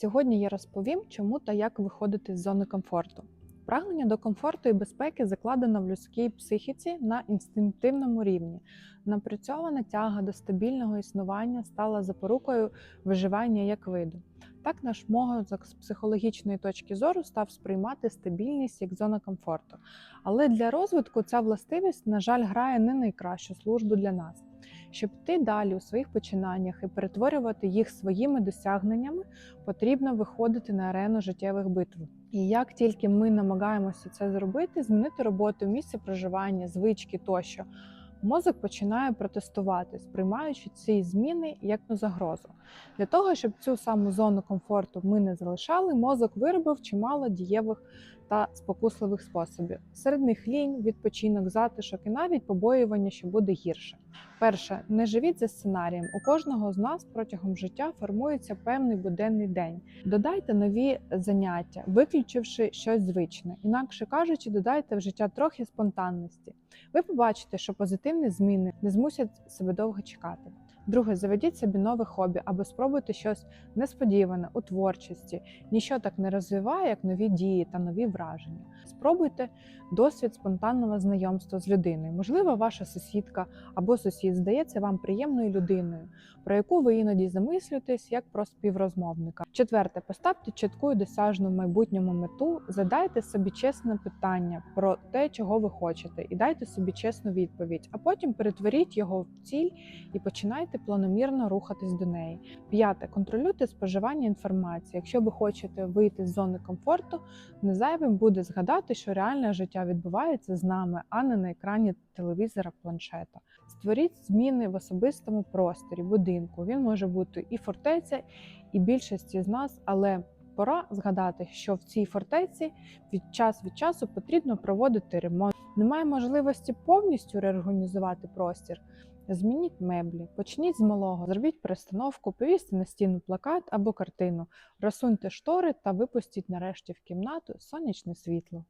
Сьогодні я розповім, чому та як виходити з зони комфорту. Прагнення до комфорту і безпеки закладено в людській психіці на інстинктивному рівні. Напрацьована тяга до стабільного існування стала запорукою виживання як виду. Так наш мозок з психологічної точки зору став сприймати стабільність як зона комфорту. Але для розвитку ця властивість, на жаль, грає не найкращу службу для нас. Щоб йти далі у своїх починаннях і перетворювати їх своїми досягненнями, потрібно виходити на арену життєвих битв. І як тільки ми намагаємося це зробити, змінити роботу, місце проживання, звички тощо, мозок починає протестувати, сприймаючи ці зміни як на загрозу. Для того, щоб цю саму зону комфорту ми не залишали, мозок виробив чимало дієвих та спокусливих способів. Серед них лінь, відпочинок, затишок і навіть побоювання, що буде гірше. Перше, не живіть за сценарієм. У кожного з нас протягом життя формується певний буденний день. Додайте нові заняття, виключивши щось звичне. Інакше кажучи, додайте в життя трохи спонтанності. Ви побачите, що позитивні зміни не змусять себе довго чекати. Друге, заведіть собі нове хобі або спробуйте щось несподіване у творчості. Ніщо так не розвиває, як нові дії та нові враження. Спробуйте досвід спонтанного знайомства з людиною. Можливо, ваша сусідка або сусід здається вам приємною людиною, про яку ви іноді замислюєтесь як про співрозмовника. Четверте, поставте чітку і досяжну в майбутньому мету, задайте собі чесне питання про те, чого ви хочете, і дайте собі чесну відповідь, а потім перетворіть його в ціль і починайте планомірно рухатись до неї. П'яте, контролюйте споживання інформації. Якщо ви хочете вийти з зони комфорту, не зайвим буде згадати, що реальне життя відбувається з нами, а не на екрані телевізора, планшета. Створіть зміни в особистому просторі, будинку. Він може бути і фортеця, і більшості з нас, але пора згадати, що в цій фортеці від час від часу потрібно проводити ремонт. Немає можливості повністю реорганізувати простір. Змініть меблі, почніть з малого, зробіть перестановку, повісьте на стіну плакат або картину, розсуньте штори та випустіть нарешті в кімнату сонячне світло.